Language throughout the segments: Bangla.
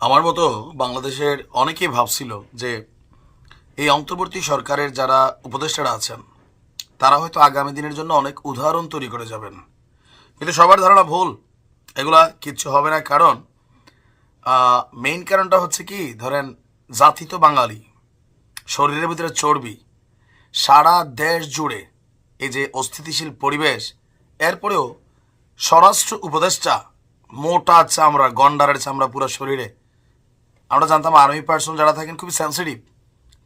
আমার মতো বাংলাদেশের অনেকেই ভাবছিল যে এই অন্তর্বর্তী সরকারের যারা উপদেষ্টারা আছেন, তারা হয়তো আগামী দিনের জন্য অনেক উদাহরণ তৈরি করে যাবেন। কিন্তু সবার ধারণা ভুল। এগুলা কিচ্ছু হবে না। কারণ মেইন কারণটা হচ্ছে কি? ধরেন, জাতি তো বাঙালি। শরীরের ভিতরে চর্বি। সারা দেশ জুড়ে এই যে অস্থিতিশীল পরিবেশ, এরপরেও স্বরাষ্ট্র উপদেষ্টা মোটা চামড়া, গন্ডারের চামড়া পুরো শরীরে। আমরা জানতাম আর্মি পার্সন যারা থাকেন খুবই সেন্সিটিভ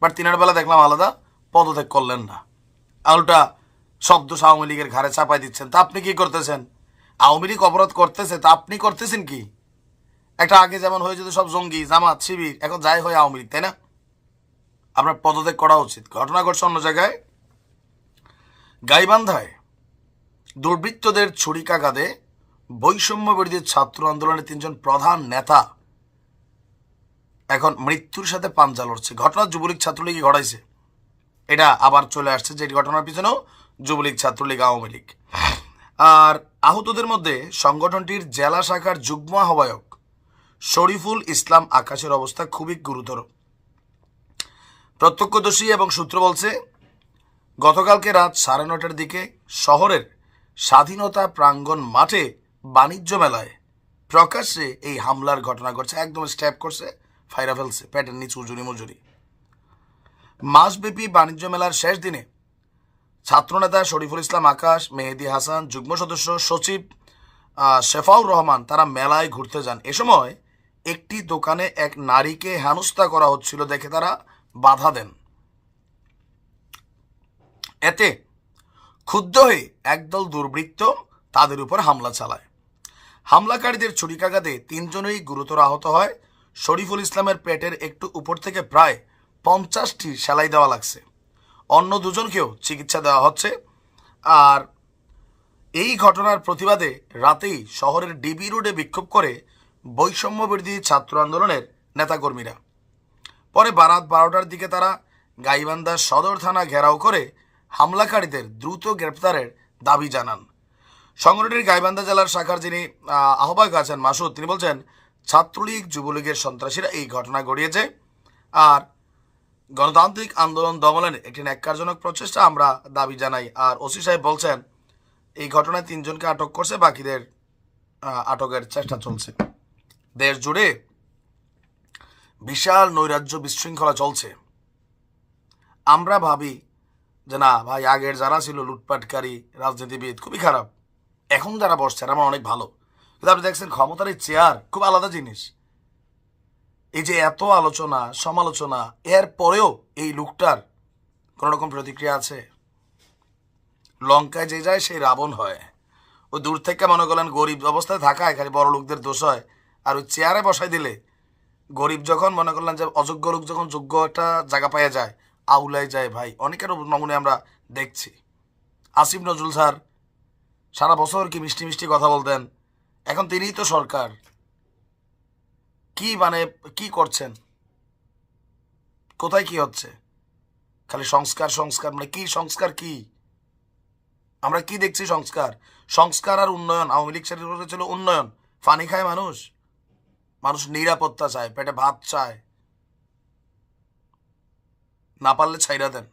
বাট তিনের বেলা দেখলাম আলাদা, পদত্যাগ করলেন না। আলটা শব্দ আওয়ামী লীগের ঘাড়ে চাপাই দিচ্ছেন। তা আপনি কি করতেছেন? আওয়ামী লীগ অপরাধ করতেছে, তা আপনি করতেছেন কি? একটা আগে যেমন হয়ে যেত সব জঙ্গি, জামাত, শিবির, এখন যাই হয় আওয়ামী লীগ, তাই না? আপনার পদত্যাগ করা উচিত। ঘটনা ঘটছে অন্য জায়গায়। গাইবান্ধায় দুর্বৃত্তদের ছুরিকাঘাতে বৈষম্য বিরোধী ছাত্র আন্দোলনের তিনজন প্রধান নেতা এখন মৃত্যুর সাথে পাঞ্জা লড়ছে। ঘটনা যুবলীগ ছাত্রলীগই ঘটাইছে। এটা আবার চলে আসছে যে ঘটনার পিছনেও যুবলীগ, ছাত্রলীগ, আওয়ামী লীগ। আর আহতদের মধ্যে সংগঠনটির জেলা শাখার যুগ্ম আহ্বায়ক শরীফুল ইসলাম আকাশের অবস্থা খুবই গুরুতর। প্রত্যক্ষদর্শী এবং সূত্র বলছে, গতকালকে রাত সাড়ে নটার দিকে শহরের স্বাধীনতা প্রাঙ্গণ মাঠে বাণিজ্য মেলায় প্রকাশ্যে এই হামলার ঘটনা ঘটছে। একদম স্ট্যাপ করছে। ফাইরা ফেলছে, প্যাটের নিচে উজুরি মজুরি। মাসব্যাপী বাণিজ্য মেলার শেষ দিনে ছাত্রনেতা শরীফুল ইসলাম আকাশ, মেহেদি হাসান, যুগ্ম সদস্য সচিব শেফাউর রহমান তারা মেলায় ঘুরতে যান। এ সময় একটি দোকানে এক নারীকে হেনস্থা করা হচ্ছিল দেখে তারা বাধা দেন। এতে ক্ষুব্ধ হয়ে একদল দুর্বৃত্ত তাদের উপর হামলা চালায়। হামলাকারীদের ছুরিকাঘাতে তিনজনেই গুরুতর আহত হয়। শরীফুল ইসলামের পেটের একটু উপর থেকে প্রায় পঞ্চাশটি সেলাই দেওয়া লাগছে। অন্য দুজনকেও চিকিৎসা দেওয়া হচ্ছে। আর এই ঘটনার প্রতিবাদে রাতেই শহরের ডিবি রোডে বিক্ষোভ করে বৈষম্য বিরোধী ছাত্র আন্দোলনের নেতাকর্মীরা। পরে বারাত বারোটার দিকে তারা গাইবান্ধা সদর থানা ঘেরাও করে হামলাকারীদের দ্রুত গ্রেপ্তারের দাবি জানান। সংগঠনটির গাইবান্ধা জেলার শাখার যিনি আহ্বায়ক আছেন মাসুদ, তিনি বলছেন ছাত্রলীগ, যুবলীগের সন্ত্রাসীরা এই ঘটনা গড়িয়েছে। আর গণতান্ত্রিক আন্দোলন দমনের একটি ন্যাক্কারজনক প্রচেষ্টা আমরা দাবি জানাই। আর ওসি সাহেব বলছেন, এই ঘটনায় তিনজনকে আটক করছে, বাকিদের আটকের চেষ্টা চলছে। দেশ জুড়ে বিশাল নৈরাজ্য বিশৃঙ্খলা চলছে। আমরা ভাবি যে, না ভাই, আগের যারা ছিল লুটপাটকারী, রাজনীতিবিদ, খুবই খারাপ। এখন যারা বসছে আমার অনেক ভালো। আপনি দেখছেন ক্ষমতার এই চেয়ার খুব আলাদা জিনিস। এই যে এত আলোচনা, সমালোচনা, এর পরেও এই লোকটার কোনো রকম প্রতিক্রিয়া আছে? লঙ্কায় যে যায় সেই রাবণ হয়। ওই দূর থেকে মনে করলেন গরিব অবস্থায় থাকায় খালি বড় লোকদের দোষ হয়। আর ওই চেয়ারে বসাই দিলে গরিব যখন মনে করলেন যে অযোগ্য লোক যখন যোগ্য একটা জায়গা পাওয়া যায় আউলাই যায় ভাই। অনেকের নমুনে আমরা দেখছি। আসিফ নজরুল স্যার সারা বছর কি মিষ্টি মিষ্টি কথা বলতেন। এখন তিনিই তো সরকার। কি মানে কি করছেন? কোথায় কি হচ্ছে? খালি সংস্কার সংস্কার মানে কি সংস্কার কি? আমরা কি দেখছি সংস্কার? সংস্কার আর উন্নয়ন, আওয়ামী লীগ সেটা ছিল উন্নয়ন। পানি খায় মানুষ। মানুষ নিরাপত্তা চায়, পেটে ভাত চায়। না পারলে ছাইরা দেন।